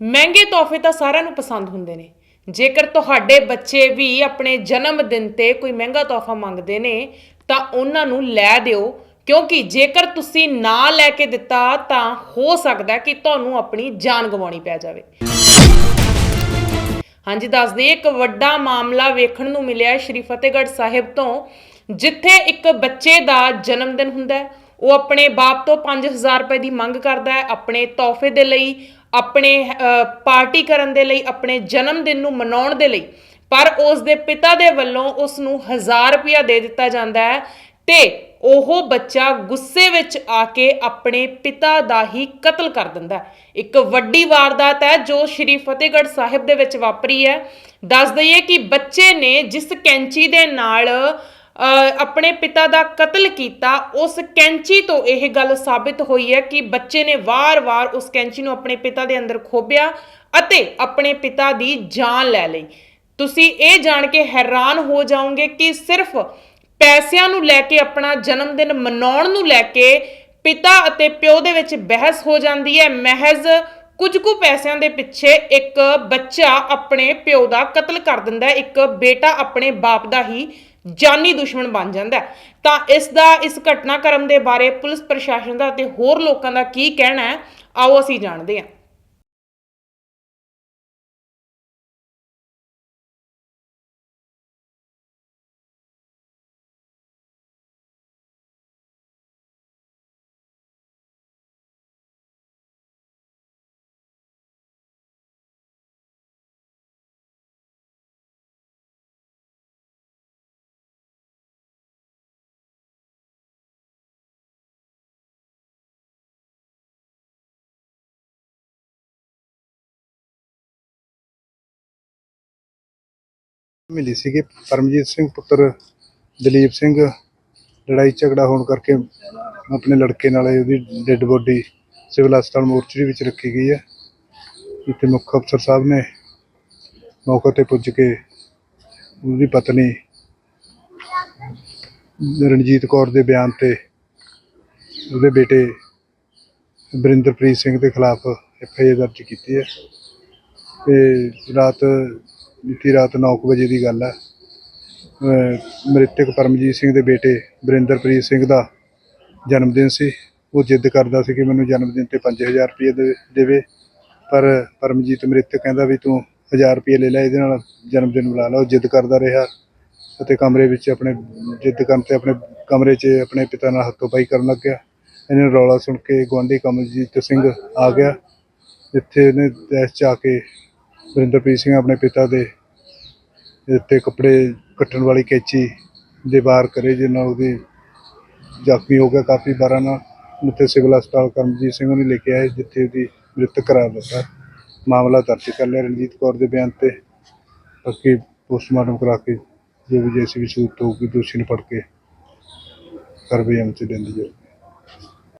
ਮਹਿੰਗੇ ਤੋਹਫੇ ਤਾਂ ਸਾਰਿਆਂ ਨੂੰ ਪਸੰਦ ਹੁੰਦੇ ਨੇ। ਜੇਕਰ ਤੁਹਾਡੇ ਬੱਚੇ ਵੀ ਆਪਣੇ ਜਨਮ ਦਿਨ ਤੇ ਕੋਈ ਮਹਿੰਗਾ ਤੋਹਫਾ ਮੰਗਦੇ ਨੇ, ਤਾਂ ਉਹਨਾਂ ਨੂੰ ਲੈ ਦਿਓ। ਕਿਉਂਕਿ ਜੇਕਰ ਤੁਸੀਂ ਨਾ ਲੈ ਕੇ ਦਿੱਤਾ, ਤਾਂ ਹੋ ਸਕਦਾ ਕਿ ਤੁਹਾਨੂੰ ਆਪਣੀ ਜਾਨ ਗਵਾਉਣੀ ਪੈ ਜਾਵੇ। ਹਾਂਜੀ, ਦੱਸ ਦਈਏ, ਇੱਕ ਵੱਡਾ ਮਾਮਲਾ ਵੇਖਣ ਨੂੰ ਮਿਲਿਆ ਸ਼੍ਰੀ ਫਤਿਹਗੜ੍ਹ ਸਾਹਿਬ ਤੋਂ, ਜਿੱਥੇ ਇੱਕ ਬੱਚੇ ਦਾ ਜਨਮ ਦਿਨ ਹੁੰਦਾ ਹੈ। ਉਹ ਆਪਣੇ ਬਾਪ ਤੋਂ 5000 ਰੁਪਏ ਦੀ ਮੰਗ ਕਰਦਾ ਹੈ ਆਪਣੇ ਤੋਹਫੇ ਦੇ ਲਈ, ਆਪਣੇ ਪਾਰਟੀ ਕਰਨ ਦੇ ਲਈ, ਆਪਣੇ ਜਨਮ ਦਿਨ ਨੂੰ ਮਨਾਉਣ ਦੇ ਲਈ। ਪਰ ਉਸ ਦੇ ਪਿਤਾ ਦੇ ਵੱਲੋਂ ਉਸ ਨੂੰ 1000 ਰੁਪਇਆ ਦੇ ਦਿੱਤਾ ਜਾਂਦਾ ਹੈ ਤੇ ਉਹ ਬੱਚਾ ਗੁੱਸੇ ਵਿੱਚ ਆ ਕੇ ਆਪਣੇ ਪਿਤਾ ਦਾ ਹੀ ਕਤਲ ਕਰ ਦਿੰਦਾ ਹੈ। ਇੱਕ ਵੱਡੀ ਵਾਰਦਾਤ ਹੈ ਜੋ ਸ਼੍ਰੀ ਫਤਿਹਗੜ੍ਹ ਸਾਹਿਬ ਦੇ ਵਿੱਚ ਵਾਪਰੀ ਹੈ। ਦੱਸ ਦਈਏ ਕਿ ਬੱਚੇ ਨੇ ਜਿਸ ਕੈਂਚੀ ਦੇ ਨਾਲ ਆਪਣੇ ਪਿਤਾ ਦਾ ਕਤਲ ਕੀਤਾ, ਉਸ ਕੈਂਚੀ ਤੋਂ ਇਹ ਗੱਲ ਸਾਬਿਤ ਹੋਈ ਹੈ ਕਿ ਬੱਚੇ ਨੇ ਵਾਰ-ਵਾਰ ਉਸ ਕੈਂਚੀ ਨੂੰ ਆਪਣੇ ਪਿਤਾ ਦੇ ਅੰਦਰ ਖੋਬਿਆ ਅਤੇ ਆਪਣੇ ਪਿਤਾ ਦੀ ਜਾਨ ਲੈ ਲਈ। ਤੁਸੀਂ ਇਹ ਜਾਣ ਕੇ ਹੈਰਾਨ ਹੋ ਜਾਓਗੇ ਕਿ ਸਿਰਫ ਪੈਸਿਆਂ ਨੂੰ ਲੈ ਕੇ, ਆਪਣਾ ਜਨਮ ਦਿਨ ਮਨਾਉਣ ਨੂੰ ਲੈ ਕੇ ਪਿਤਾ ਅਤੇ ਪਿਓ ਦੇ ਵਿੱਚ ਬਹਿਸ ਹੋ ਜਾਂਦੀ ਹੈ। ਮਹਿਜ਼ ਕੁਝ ਕੁ ਪੈਸਿਆਂ ਦੇ ਪਿੱਛੇ ਇੱਕ ਬੱਚਾ ਆਪਣੇ ਪਿਓ ਦਾ ਕਤਲ ਕਰ ਦਿੰਦਾ ਹੈ, ਇੱਕ ਬੇਟਾ ਆਪਣੇ ਬਾਪ ਦਾ ਹੀ ਜਾਨੀ ਦੁਸ਼ਮਣ ਬਣ ਜਾਂਦਾ ਤਾਂ ਇਸ ਦਾ, ਇਸ ਘਟਨਾਕ੍ਰਮ ਦੇ ਬਾਰੇ ਪੁਲਿਸ ਪ੍ਰਸ਼ਾਸਨ ਦਾ ਤੇ ਹੋਰ ਲੋਕਾਂ ਦਾ ਕੀ ਕਹਿਣਾ ਹੈ, ਆਓ ਅਸੀਂ ਜਾਣਦੇ ਹਾਂ। ਮਿਲੀ ਸੀਗੀ। ਪਰਮਜੀਤ ਸਿੰਘ ਪੁੱਤਰ ਦਲੀਪ ਸਿੰਘ ਲੜਾਈ ਝਗੜਾ ਹੋਣ ਕਰਕੇ ਆਪਣੇ ਲੜਕੇ ਨਾਲ ਉਹਦੀ ਡੈੱਡ ਬੋਡੀ ਸਿਵਲ ਹਸਪਤਾਲ ਮੋਰਚਰੀ ਵਿੱਚ ਰੱਖੀ ਗਈ ਹੈ। ਇੱਥੇ ਮੁੱਖ ਅਫਸਰ ਸਾਹਿਬ ਨੇ ਮੌਕੇ ਤੇ ਪੁੱਜ ਕੇ ਉਹਦੀ ਪਤਨੀ ਰਣਜੀਤ ਕੌਰ ਦੇ ਬਿਆਨ ਤੇ ਉਹਦੇ ਬੇਟੇ ਬਰਿੰਦਰਪ੍ਰੀਤ ਸਿੰਘ ਦੇ ਖਿਲਾਫ ਐਫ ਆਈ ਆਰ ਦਰਜ ਕੀਤੀ ਹੈ। ਤੇ ਰਾਤ ਬੀਤੀ ਰਾਤ 9 ਵਜੇ ਦੀ ਗੱਲ ਹੈ। ਮ੍ਰਿਤਕ ਪਰਮਜੀਤ ਸਿੰਘ ਦੇ ਬੇਟੇ ਬਰਿੰਦਰਪ੍ਰੀਤ ਸਿੰਘ ਦਾ ਜਨਮ ਦਿਨ ਸੀ। ਉਹ ਜਿੱਦ ਕਰਦਾ ਸੀ ਕਿ ਮੈਨੂੰ ਜਨਮ ਦਿਨ ਤੇ 5000 ਰੁਪਏ ਦੇ ਦੇਵੇ। ਪਰ ਪਰਮਜੀਤ ਮ੍ਰਿਤਕ ਕਹਿੰਦਾ ਵੀ ਤੂੰ 1000 ਰੁਪਏ ਲੈ ਲੈ, ਇਹਦੇ ਨਾਲ ਜਨਮ ਦਿਨ ਬੁਲਾ ਲਾ। ਉਹ ਜਿੱਦ ਕਰਦਾ ਰਿਹਾ ਅਤੇ ਕਮਰੇ ਵਿੱਚ ਆਪਣੇ ਜਿੱਦ ਕਰਨ ਤੇ ਆਪਣੇ ਕਮਰੇ 'ਚ ਆਪਣੇ ਪਿਤਾ ਨਾਲ ਹੱਥੋਂ ਪਾਈ ਕਰਨ ਲੱਗ ਗਿਆ। ਇਹਨੇ ਰੌਲਾ ਸੁਣ ਕੇ ਗੁਆਂਢੀ ਕਮਲਜੀਤ ਸਿੰਘ ਆ ਗਿਆ। ਜਿੱਥੇ ਇਹਨੇ ਦਹਿਸ਼ 'ਚ ਆ ਕੇ ਵਰਿੰਦਰਪ੍ਰੀਤ ਸਿੰਘ ਆਪਣੇ ਪਿਤਾ ਦੇ ਉੱਤੇ ਕੱਪੜੇ ਕੱਟਣ ਵਾਲੀ ਕੈਚੀ ਦੇ ਵਾਰ ਕਰੇ ਜਿਹਦੇ ਨਾਲ ਉਹਦੀ ਜ਼ਖਮੀ ਹੋ ਗਿਆ ਕਾਫੀ ਬਾਰਾਂ ਨਾਲ। ਉੱਥੇ ਸਿਵਲ ਹਸਪਤਾਲ ਕਰਮਜੀਤ ਸਿੰਘ ਨੂੰ ਲੈ ਕੇ ਆਏ, ਜਿੱਥੇ ਉਹਦੀ ਮ੍ਰਿਤਕ ਕਰਾਰ ਦਿੱਤਾ। ਮਾਮਲਾ ਦਰਜ ਕਰ ਲਿਆ ਰਣਜੀਤ ਕੌਰ ਦੇ ਬਿਆਨ ਤੇ। ਬਾਕੀ ਪੋਸਟਮਾਰਟਮ ਕਰਾ ਕੇ ਜੋ ਵੀ ਜੈਸੀ ਵੀ ਸੂਰਤ ਹੋਊਗੀ, ਦੋਸ਼ੀ ਨੂੰ ਫੜ ਕੇ ਕਰਵਾਈ ਅਮਲ ਚ ਲੈਂਦੀ ਜਾਊਗੀ।